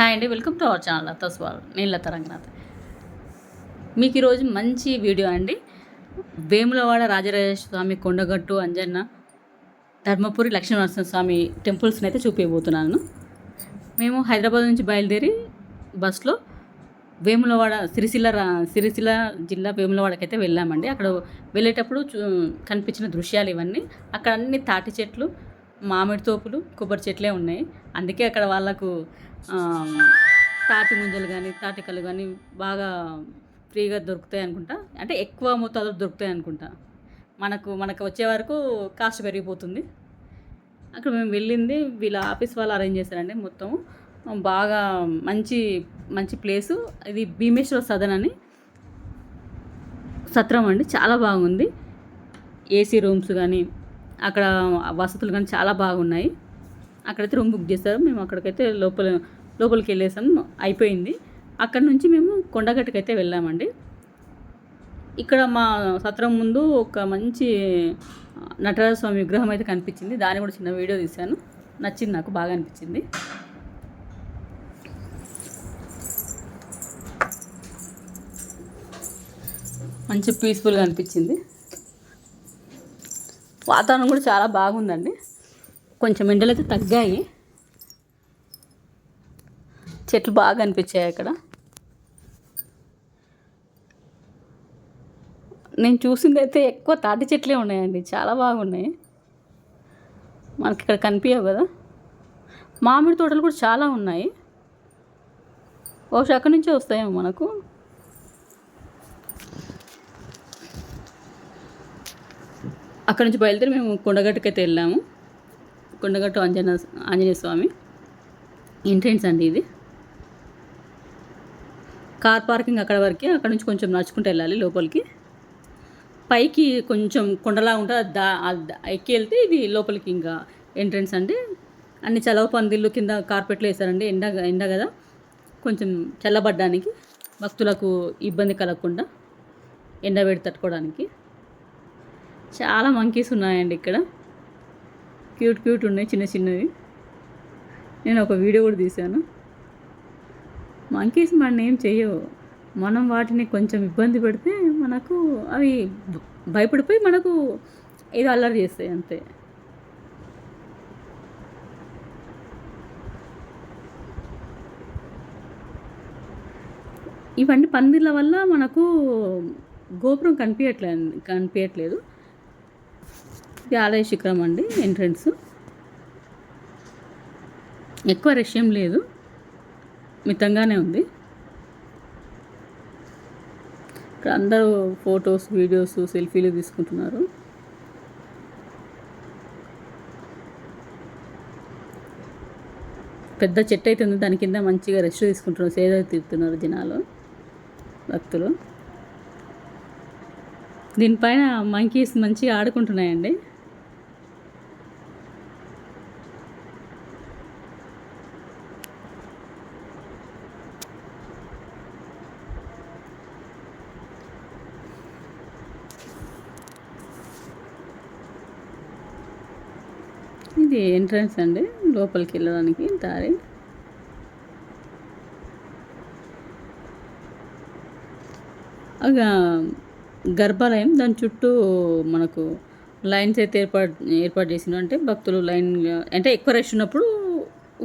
Hi అండి welcome to our channel అత్త స్వాల్ నేను లత రంగనాథ్. మీకు ఈరోజు మంచి వీడియో అండి. వేములవాడ రాజరాజేశ్వర స్వామి కొండగట్టు అంజన్న ధర్మపురి లక్ష్మీనరసింహ స్వామి టెంపుల్స్ని అయితే చూపించబోతున్నాను. మేము హైదరాబాద్ నుంచి బయలుదేరి బస్లో వేములవాడ సిరిసిల్ల రా సిరిసిల్ల జిల్లా వేములవాడకి అయితే వెళ్ళామండి. అక్కడ వెళ్ళేటప్పుడు చూ కనిపించిన దృశ్యాలు ఇవన్నీ. అక్కడ అన్ని తాటి చెట్లు మామిడి తోపులు కొబ్బరి చెట్లే ఉన్నాయి. అందుకే అక్కడ వాళ్ళకు తాటి ముంజలు కానీ తాటికలు కానీ బాగా ఫ్రీగా దొరుకుతాయి అనుకుంటా. అంటే ఎక్కువ మోతాదులో దొరుకుతాయి అనుకుంటా. మనకు మనకు వచ్చే వరకు కాస్ట్ పెరిగిపోతుంది. అక్కడ మేము వెళ్ళింది వీళ్ళ ఆఫీస్ వాళ్ళు అరేంజ్ చేశారండి మొత్తం బాగా మంచి మంచి ప్లేసు. ఇది భీమేశ్వర సదన్ అని సత్రం అండి. చాలా బాగుంది. ఏసీ రూమ్స్ కానీ అక్కడ వసతులు కానీ చాలా బాగున్నాయి. అక్కడైతే రూమ్ బుక్ చేశారు. మేము అక్కడికైతే లోపల లోపలికి వెళ్ళేసాం. అయిపోయింది. అక్కడ నుంచి మేము కొండగట్టుకైతే వెళ్ళామండి. ఇక్కడ మా సత్రం ముందు ఒక మంచి నటరాజ స్వామి విగ్రహం అయితే కనిపించింది. దాన్ని కూడా చిన్న వీడియో తీశాను. నచ్చింది నాకు బాగా అనిపించింది. మంచి పీస్ఫుల్గా అనిపించింది. వాతావరణం కూడా చాలా బాగుందండి. కొంచెం ఎండలు అయితే తగ్గాయి. చెట్లు బాగా అనిపించాయి అక్కడ. నేను చూసింది అయితే ఎక్కువ తాటి చెట్లే ఉన్నాయండి. చాలా బాగున్నాయి. మనకి ఇక్కడ కనిపించవు కదా. మామిడి తోటలు కూడా చాలా ఉన్నాయి. బహుశా అక్కడి నుంచే వస్తాయేమో మనకు. అక్కడ నుంచి బయలుదేరి మేము కొండగట్టుకి అయితే వెళ్ళాము. కొండగట్టు అంజన ఆంజనేయ స్వామి ఎంట్రెన్స్ అండి ఇది. కార్ పార్కింగ్ అక్కడ వరకే అక్కడ నుంచి కొంచెం నడుచుకుంటూ వెళ్ళాలి లోపలికి. పైకి కొంచెం కొండలా ఉంటే దా ఎక్కి వెళ్తే ఇది లోపలికి ఇంకా ఎంట్రన్స్ అండి. అన్ని చలవ పందిళ్ళు కింద కార్పెట్లు వేశారండి ఎండ ఎండ కదా. కొంచెం చల్లబడ్డానికి భక్తులకు ఇబ్బంది కలగకుండా ఎండ వేడి తట్టుకోవడానికి. చాలా మంకీస్ ఉన్నాయండి ఇక్కడ. క్యూట్ క్యూట్ ఉన్నాయి చిన్న చిన్నవి. నేను ఒక వీడియో కూడా తీశాను. మంకీస్ మన ఏం చేయవు. మనం వాటిని కొంచెం ఇబ్బంది పెడితే మనకు అవి భయపడిపోయి మనకు ఏదో అల్లరి చేస్తాయి అంతే. ఇవన్నీ పందిర్ల వల్ల మనకు గోపురం కనిపించట్లేదు కనిపించట్లేదు ఇది ఆలయ శిఖరం అండి ఎంట్రన్స్. ఎక్కువ రష్ ఏం లేదు. మితంగానే ఉంది. ఇక్కడ అందరూ ఫొటోస్ వీడియోస్ సెల్ఫీలు తీసుకుంటున్నారు. పెద్ద చెట్టు అయితే ఉంది. దాని కింద మంచిగా రెస్ట్ తీసుకుంటున్నారు. సేద తీరుతున్నారు జనాలు భక్తులు. దీనిపైన మంకీస్ మంచిగా ఆడుకుంటున్నాయండి. ఇది ఎంట్రన్స్ అండి లోపలికి వెళ్ళడానికి దారి. అగా గర్భాలయం దాని చుట్టూ మనకు లైన్స్ అయితే ఏర్పాటు ఏర్పాటు చేసిన అంటే భక్తులు లైన్ అంటే ఎక్కువ రష్ ఉన్నప్పుడు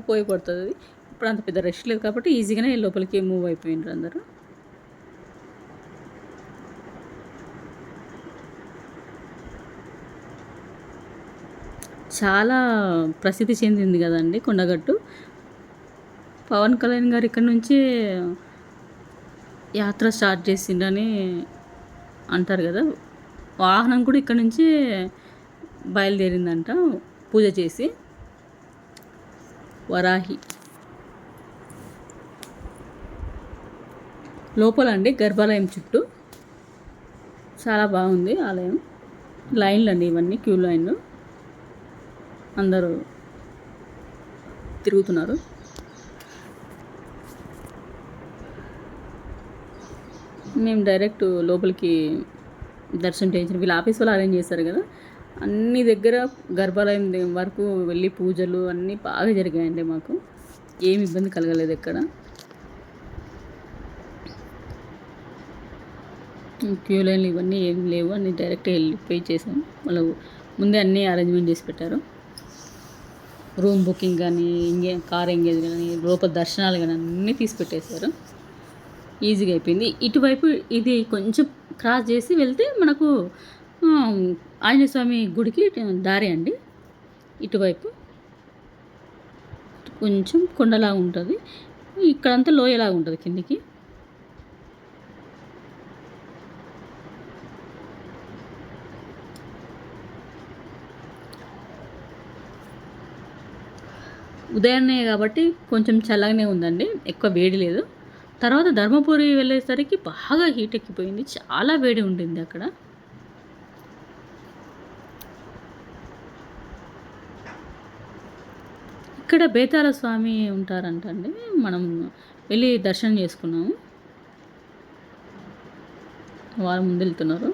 ఉపయోగపడుతుంది. ఇప్పుడు అంత పెద్ద రష్ లేదు కాబట్టి ఈజీగానే లోపలికి మూవ్ అయిపోయినారు అందరూ. చాలా ప్రసిద్ధి చెందింది కదండి కొండగట్టు. పవన్ కళ్యాణ్ గారు ఇక్కడ నుంచి యాత్ర స్టార్ట్ చేసిండని అంటారు కదా. వాహనం కూడా ఇక్కడ నుంచి బయలుదేరిందంట పూజ చేసి. వరాహి. లోపల అండి గర్భాలయం చుట్టూ. చాలా బాగుంది ఆలయం. లైన్లు అండి ఇవన్నీ క్యూ లైన్లు. అందరూ తిరుగుతున్నారు. మేము డైరెక్ట్ లోపలికి దర్శనం చేయించిన వీళ్ళ ఆఫీస్ వాళ్ళు అరేంజ్ చేస్తారు కదా. అన్ని దగ్గర గర్భాలయం వరకు వెళ్ళి పూజలు అన్నీ బాగా జరిగాయండి మాకు. ఏమి ఇబ్బంది కలగలేదు ఎక్కడ. క్యూ లైన్లు ఇవన్నీ ఏం లేవు అన్నీ డైరెక్ట్ వెళ్ళిపోయి చేసాం. వాళ్ళు ముందే అన్నీ అరేంజ్మెంట్ చేసి పెట్టారు. రూమ్ బుకింగ్ కానీ ఇంకే కార్ ఎంగేజ్ కానీ లోపల దర్శనాలు కానీ అన్నీ తీసి పెట్టేశారు. ఈజీగా అయిపోయింది. ఇటువైపు ఇది కొంచెం క్రాస్ చేసి వెళ్తే మనకు ఆంజనేయస్వామి ఆంజనేయ స్వామి గుడికి దారి అండి. ఇటువైపు కొంచెం కొండలాగా ఉంటుంది. ఇక్కడంతా లోయలాగా ఉంటుంది కిందికి. ఉదయాన్నే కాబట్టి కొంచెం చల్లగానే ఉందండి ఎక్కువ వేడి లేదు. తర్వాత ధర్మపురి వెళ్ళేసరికి బాగా హీట్ ఎక్కిపోయింది చాలా వేడి ఉండింది అక్కడ. ఇక్కడ బేతాల స్వామి ఉంటారంట అండి మనం వెళ్ళి దర్శనం చేసుకున్నాము. వారు ముందు వెళ్తున్నారు.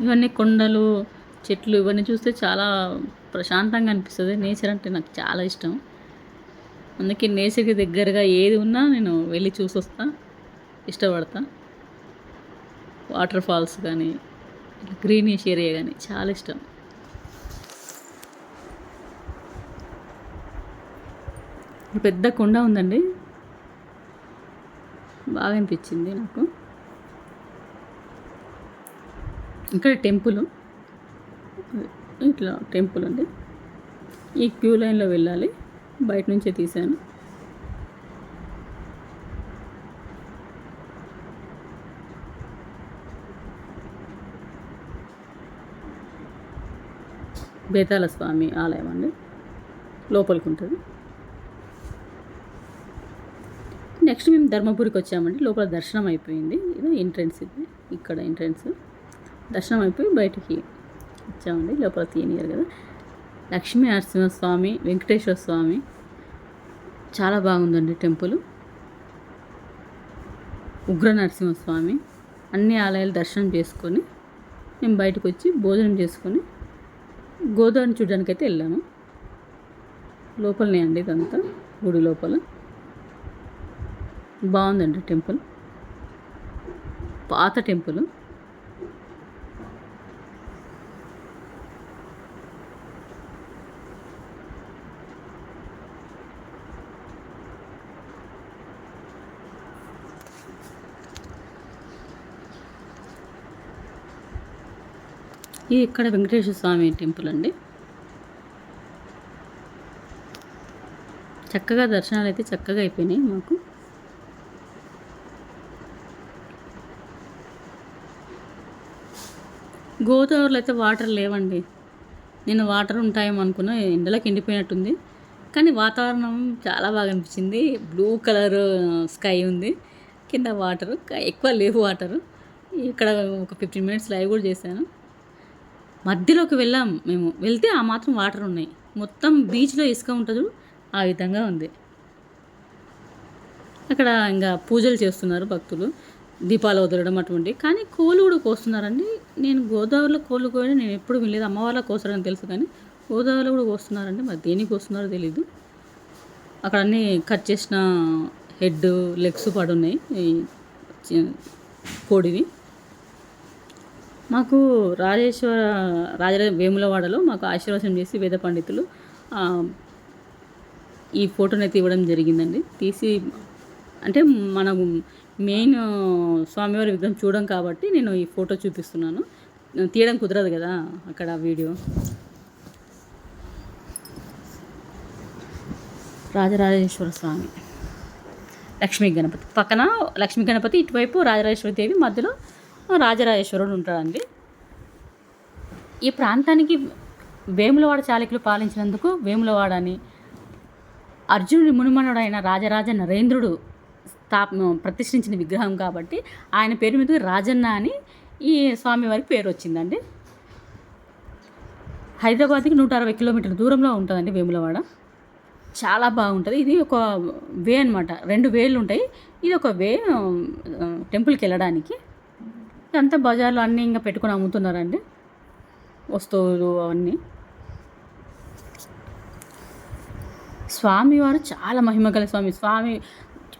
ఇవన్నీ కొండలు చెట్లు ఇవన్నీ చూస్తే చాలా ప్రశాంతంగా అనిపిస్తుంది. నేచర్ అంటే నాకు చాలా ఇష్టం. అందుకే నేచర్కి దగ్గరగా ఏది ఉన్నా నేను వెళ్ళి చూసొస్తా ఇష్టపడతా. వాటర్ ఫాల్స్ కానీ గ్రీనిష్ ఏరియా కానీ చాలా ఇష్టం. పెద్ద కొండ ఉందండి. బాగా అనిపించింది నాకు. ఇక్కడ టెంపుల్. ఇట్లా టెంపుల్ అండి. ఈ క్యూ లైన్లో వెళ్ళాలి. బయట నుంచే తీశాను. బేతాల స్వామి ఆలయం అండి. లోపలికి ఉంటుంది. నెక్స్ట్ మేము ధర్మపురికి వచ్చామండి. లోపల దర్శనం అయిపోయింది. ఇది ఎంట్రన్స్ ఇది. ఇక్కడ ఎంట్రన్స్. దర్శనం అయిపోయి బయటికి వచ్చామండి. లోపల తీయనియరు కదా. లక్ష్మీ నరసింహస్వామి వెంకటేశ్వర స్వామి చాలా బాగుందండి టెంపుల్. ఉగ్ర నరసింహస్వామి అన్ని ఆలయాలు దర్శనం చేసుకొని మేము బయటకు వచ్చి భోజనం చేసుకొని గోదావరిని చూడడానికి అయితే వెళ్ళాము. లోపలనే అండి ఇదంతా గుడి లోపల. బాగుందండి టెంపుల్. పాత టెంపుల్. ఇది ఇక్కడ వెంకటేశ్వర స్వామి టెంపుల్ అండి. చక్కగా దర్శనాలు అయితే చక్కగా అయిపోయినాయి మాకు. గోదావరిలో అయితే వాటర్ లేవండి. నేను వాటర్ ఉంటాయేమో అనుకున్నా ఎండలకు ఎండిపోయినట్టుంది. కానీ వాతావరణం చాలా బాగా అనిపించింది. బ్లూ కలర్ స్కై ఉంది. కింద వాటర్ ఎక్కువ లేవు వాటర్. ఇక్కడ ఒక ఫిఫ్టీన్ మినిట్స్ లైవ్ కూడా చేశాను. మధ్యలోకి వెళ్ళాం మేము. వెళ్తే ఆ మాత్రం వాటర్ ఉన్నాయి. మొత్తం బీచ్లో ఇసుక ఉంటుంది ఆ విధంగా ఉంది. అక్కడ ఇంకా పూజలు చేస్తున్నారు భక్తులు. దీపాలు వదలడం అటువంటి. కానీ కోళ్ళు కూడా కోస్తున్నారండి. నేను గోదావరిలో కోళ్ళు కోయడం నేను ఎప్పుడు వినలేదు. అమ్మవారిలో కోస్తారని తెలుసు కానీ గోదావరిలో కూడా కోస్తున్నారండి. మరి దేనికి కోస్తున్నారో తెలియదు అక్కడ అన్నీ కట్ చేసిన హెడ్ లెగ్స్ పడున్నాయి ఈ కోడివి మాకు రాజేశ్వర రాజ వేములవాడలో మాకు ఆశీర్వాదం చేసి వేద పండితులు ఈ ఫోటోని అయితే ఇవ్వడం జరిగిందండి. తీసి అంటే మనం మెయిన్ స్వామివారి విగ్రహం చూడడం కాబట్టి నేను ఈ ఫోటో చూపిస్తున్నాను. తీయడం కుదరదు కదా అక్కడ వీడియో. రాజరాజేశ్వర స్వామి. లక్ష్మీ గణపతి. పక్కన లక్ష్మీ గణపతి ఇటువైపు రాజరాజేశ్వరి దేవి మధ్యలో రాజరాజేశ్వరుడు ఉంటాడండి. ఈ ప్రాంతానికి వేములవాడ చాళుక్యులు పాలించినందుకు వేములవాడ అని అర్జునుడి మునిమనుడైన రాజరాజ నరేంద్రుడు స్థాప ప్రతిష్ఠించిన విగ్రహం కాబట్టి ఆయన పేరు మీద రాజన్న అని ఈ స్వామివారికి పేరు వచ్చిందండి. హైదరాబాద్కి నూట అరవై కిలోమీటర్ల దూరంలో ఉంటుందండి వేములవాడ. చాలా బాగుంటుంది. ఇది ఒక వే అనమాట రెండు వేలు ఉంటాయి. ఇది ఒక వే టెంపుల్కి వెళ్ళడానికి. అంతా బజార్లో అన్నీ ఇంకా పెట్టుకొని అమ్ముతున్నారండి. వస్తువులు అవన్నీ. స్వామివారు చాలా మహిమగల స్వామి. స్వామి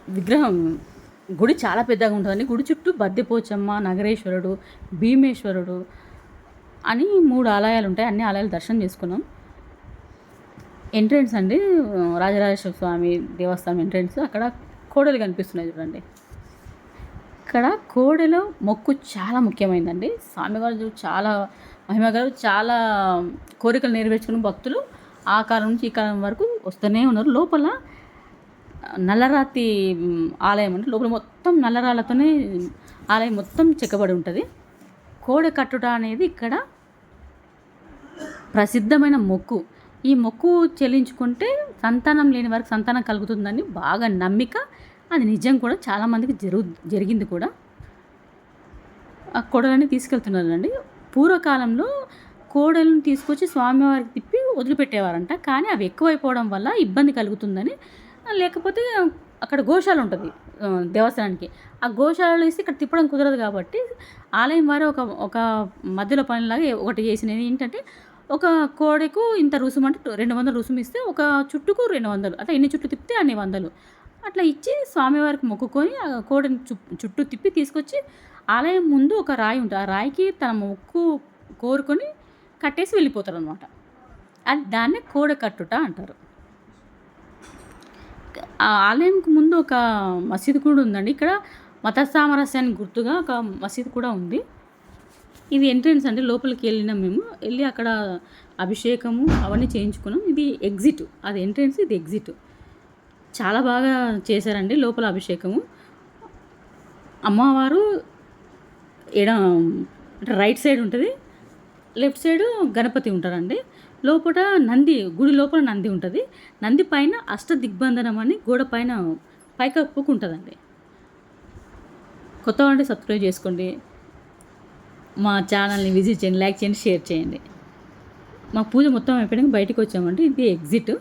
విగ్రహం గుడి చాలా పెద్దగా ఉంటుందండి. గుడి చుట్టూ బద్దెపోచమ్మ నగరేశ్వరుడు భీమేశ్వరుడు అని మూడు ఆలయాలు ఉంటాయి. అన్ని ఆలయాలు దర్శనం చేసుకున్నాం. ఎంట్రెన్స్ అండి రాజరాజేశ్వర స్వామి దేవస్థానం ఎంట్రెన్స్ అక్కడ కోడలు కనిపిస్తున్నాయి చూడండి. ఇక్కడ కోడెలో మొక్కు చాలా ముఖ్యమైనదండి స్వామివారు చాలా మహిమగారు చాలా కోరికలు నెరవేర్చుకున్న భక్తులు ఆ కాలం నుంచి ఈ కాలం వరకు వస్తూనే ఉన్నారు. లోపల నల్లరాతి ఆలయం అంటే లోపల మొత్తం నల్లరాళ్ళతోనే ఆలయం మొత్తం చెక్కబడి ఉంటుంది. కోడె కట్టుట అనేది ఇక్కడ ప్రసిద్ధమైన మొక్కు. ఈ మొక్కు చెల్లించుకుంటే సంతానం లేని వారికి సంతానం కలుగుతుందని బాగా నమ్మిక అది నిజం కూడా చాలామందికి జరుగు జరిగింది కూడా. ఆ కోడలని తీసుకెళ్తున్నారండి. పూర్వకాలంలో కోడలను తీసుకొచ్చి స్వామివారికి తిప్పి వదిలిపెట్టేవారంట. కానీ అవి ఎక్కువైపోవడం వల్ల ఇబ్బంది కలుగుతుందని లేకపోతే అక్కడ గోశాల ఉంటుంది దేవస్థానానికి. ఆ గోశాలలో వేసి ఇక్కడ తిప్పడం కుదరదు కాబట్టి ఆలయం వారు ఒక ఒక మధ్యలో పనిలాగా ఒకటి చేసినది ఏంటంటే ఒక కోడెకు ఇంత రుసుము అంటే రెండు వందలు రుసుము ఇస్తే ఒక చుట్టుకు రెండు వందలు అంటే ఎన్ని చుట్టూ తిప్పితే అన్ని వందలు. అట్లా ఇచ్చి స్వామివారికి మొక్కుకొని ఆ కోడెని చు చుట్టూ తిప్పి తీసుకొచ్చి ఆలయం ముందు ఒక రాయి ఉంటుంది ఆ రాయికి తన మొక్కు కోరుకొని కట్టేసి వెళ్ళిపోతారు అనమాట అది దాన్నే కోడ కట్టుట అంటారు. ఆ ఆలయంకు ముందు ఒక మసీదు కూడా ఉందండి. ఇక్కడ మత సామరస్యానికి గుర్తుగా ఒక మసీదు కూడా ఉంది. ఇది ఎంట్రన్స్ అంటే లోపలికి వెళ్ళినాం మేము. వెళ్ళి అక్కడ అభిషేకము అవన్నీ చేయించుకున్నాం. ఇది ఎగ్జిట్. అది ఎంట్రన్స్ ఇది ఎగ్జిట్. చాలా బాగా చేశారండి లోపల అభిషేకము. అమ్మవారు ఎడ రైట్ సైడ్ ఉంటుంది లెఫ్ట్ సైడ్ గణపతి ఉంటారండి. లోపల నంది గుడి లోపల నంది ఉంటుంది. నంది పైన అష్ట దిగ్బంధనం అని గోడ పైన పైకప్పుకు ఉంటుందండి. కొత్త అంటే సబ్స్క్రైబ్ చేసుకోండి. మా ఛానల్ని విజిట్ చేయండి లైక్ చేయండి షేర్ చేయండి. మా పూజ మొత్తం అయిపోయాక బయటకు వచ్చామండి ఇది ఎగ్జిట్.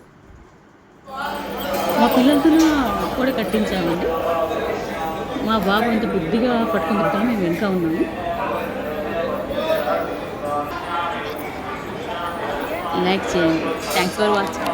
మా పిల్లలతో కూడా కట్టించామండి. మా బాబు ఇంత బుద్ధిగా పట్టుకుని తిరుగుతాము మేము ఇంకా ఉన్నాము. లైక్ చేయండి. Thanks for watching.